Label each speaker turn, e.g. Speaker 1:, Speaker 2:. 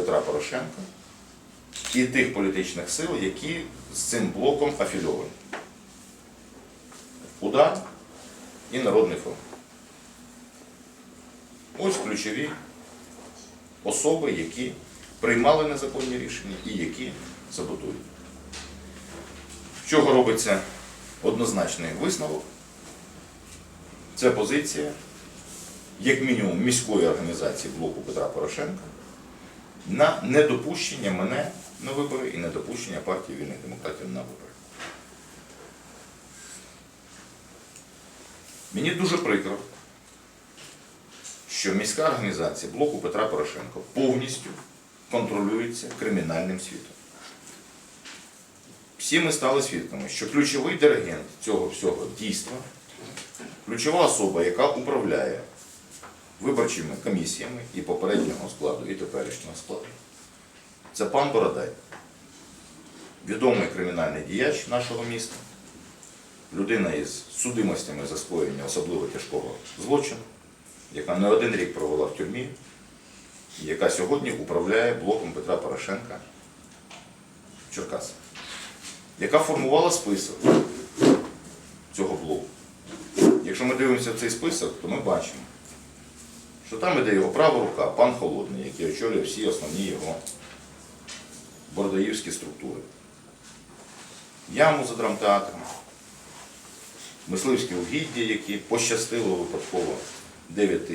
Speaker 1: Петра Порошенка і тих політичних сил, які з цим блоком афільовані. Удар і Народний фронт. Ось ключові особи, які приймали незаконні рішення і які саботують. Чого робиться однозначний висновок? Це позиція, як мінімум, міської організації блоку Петра Порошенка на недопущення мене на вибори і недопущення партії вільних демократів на вибори. Мені дуже прикро, що міська організація блоку Петра Порошенка повністю контролюється кримінальним світом. Всі ми стали свідками, що ключовий диригент цього всього дійства, ключова особа, яка управляє виборчими комісіями і попереднього складу, і теперішнього складу, це пан Бородай, відомий кримінальний діяч нашого міста, людина із судимостями за скоєння особливо тяжкого злочину, яка не один рік провела в тюрмі, яка сьогодні управляє блоком Петра Порошенка в Черкасах, яка формувала список цього блоку. Якщо ми дивимося цей список, то ми бачимо, що там іде його права рука, пан Холодний, який очолює всі основні його бордаївські структури. Яму за драмтеатром, мисливські угіддя, які пощастило випадково 9 тисяч.